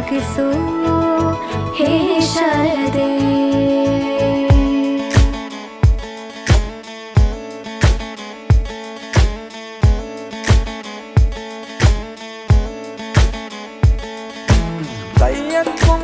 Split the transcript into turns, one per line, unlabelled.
কিছু হে শারদে তাই এখন